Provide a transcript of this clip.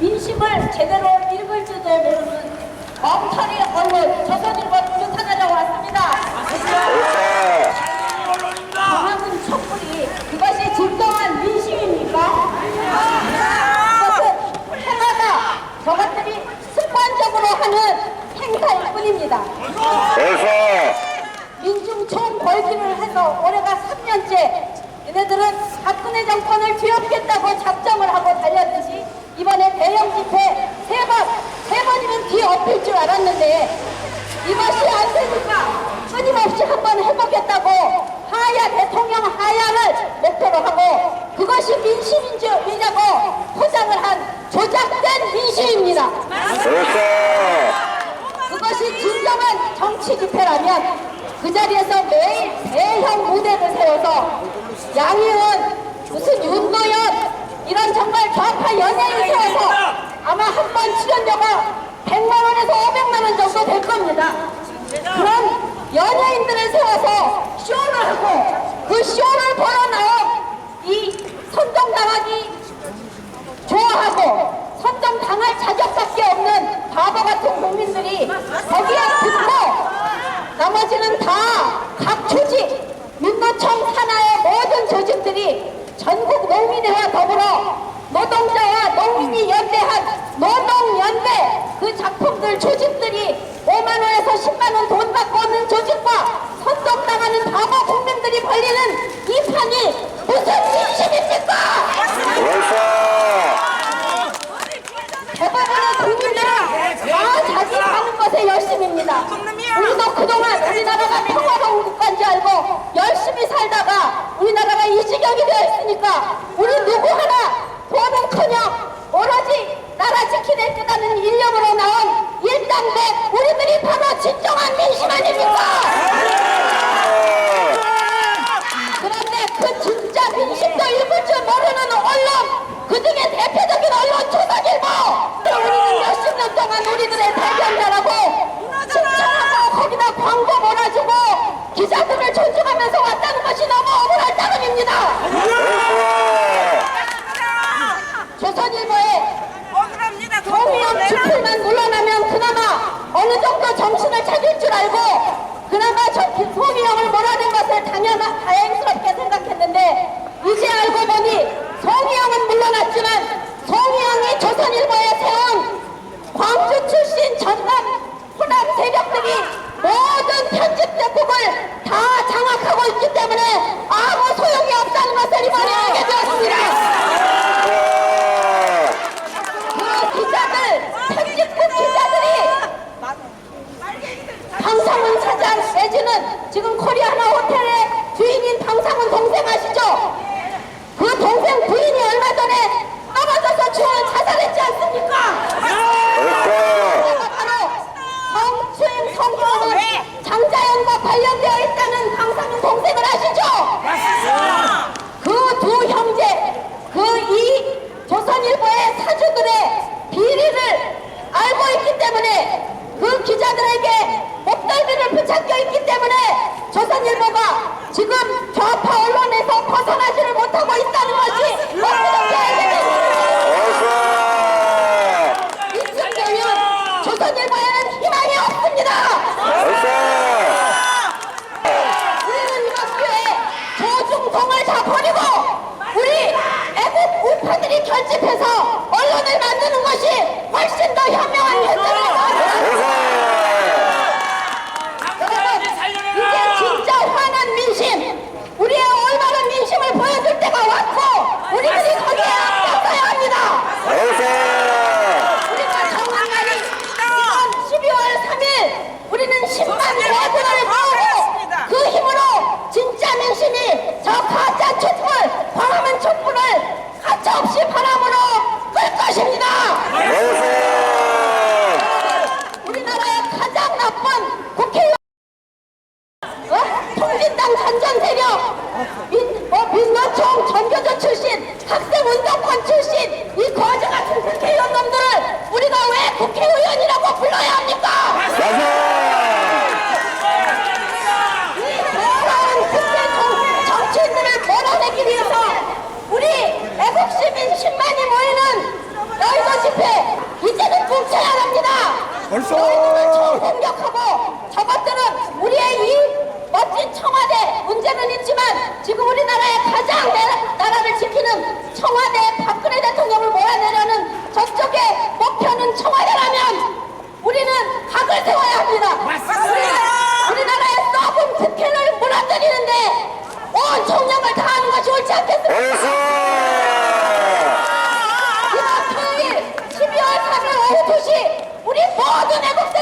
민심을 제대로 읽을 줄도 모르는 엉터리 언론 조선일보를 규탄하려고 왔습니다. 강화군 촛불이 그것이 진정한 민심입니까? 그것은 행하다 저것들이 습관적으로 하는 행사일 뿐입니다. 민중총 벌기를 해서 올해가 3년째 얘네들은 박근혜 정권을 뒤엎겠다고 작정을 하고 달렸듯이 이번에 대형 집회 세 번, 세 번이면 뒤 엎일 줄 알았는데 이것이 안 되니까 끊임없이 한 번 해보겠다고 하야 대통령 하야를 목표로 하고 그것이 민심인지라고 포장을 한 조작된 민심입니다. 그것이 진정한 정치 집회라면 그 자리에서 매일 대형 무대를 세워서 양희은 무슨 윤도현 이런 정말 좌파 연예인 세워서 아마 한 번 출연료가 100만 원에서 500만 원 정도 될 겁니다. 그런 연예인들을 세워서 쇼를 하고 그 쇼를 보러 나온 이 선동당하기 좋아하고 선정당할 자격밖에 없는 바보 같은 국민들이 거기에 붙고 나머지는 다 각 조직, 민노총 산하의 모든 조직들이 전국 농민회와 더불어 농민이 연대한 노동연대 그 작품들 조직들이 5만원에서 10만원 돈 받고 오는 조직과 선동당하는 바보 국민들이 벌리는 이 판이 무슨 민심입니까? 대부분의 국민들은 다 자기 사는 것에 열심입니다. 우리도 그동안 우리나라가 평화로운 국가인 줄 알고 열심히 살다가 우리나라가 이 지경이 되어 있으니까 우리 누구 하나 돈은커녕 오로지 나라 지키겠다는 일념으로 나온 일당백 우리들이 바로 진정한 민심 아닙니까? 그런데 그 진짜 민심도 읽을 줄 모르는 언론 그 중에 대표적인 언론 조선일보 우리는 몇십 년 동안 우리들의 대변자라고 칭찬하고 거기다 광고 몰아주고 기자들을 존중하면서 것이 너무 억울할 따름입니다. 조선일보에 소미영 집필만 물러나면 그나마 어느 정도 정신을 차릴 줄 알고 그나마 저 소미영을 몰아낸 것을 당연한 다행스럽게 생각했는데 이제 알고 보니 소미영은 물러났지만 소미영이 조선일보에 세운 광주 출신 전남 호남 세력 들이 모든 편집 대국을 다 장악하고 있기 때문에 아무 소용이 없다는 것을 이번에 알게 되었습니다. 그 기자들, 편집국 기자들이 방상훈 사장 내지는 지금 코리아나 호텔의 주인인 방상훈 동생 아시죠? 그 동생 부인이 얼마 전에 떨어져서 죽은 자살했지 않습니까? 그가 바로 성추행 성희롱은 장자연과 관련되어 있다는 방상훈 동생을 아시죠? 그 두 형제, 그 이 조선일보의 사주들의 비리를 알고 있기 때문에 그 기자들에게 붙잡혀 있기 때문에 조선일보가 지금 좌파 언론에서 벗어나지를 못하고 있다는 것이 어떻게 알게 됩니까? 이쯤 되면 조선일보에는 희망이 없습니다. 우리는 이번 기회에 조중동을 다 버리고 우리 애국 우파들이 결집해서 언론을 만드는 것이 훨씬 더 현명한 결정입 학교조 출신, 학생운동권 출신, 이 거지 같은 국회의원 놈들을 우리가 왜 국회의원이라고 불러야 합니까? 이 더러운 특혜 정치인들을 몰아내기 위해서 우리 애국시민 10만이 모이는 여의도 집회, 이제는 뭉쳐야 합니다! 벌써! 결과가 좋지 않겠습니까? 지난 토요일 12월 3일 오후 2시 우리 모든 애국자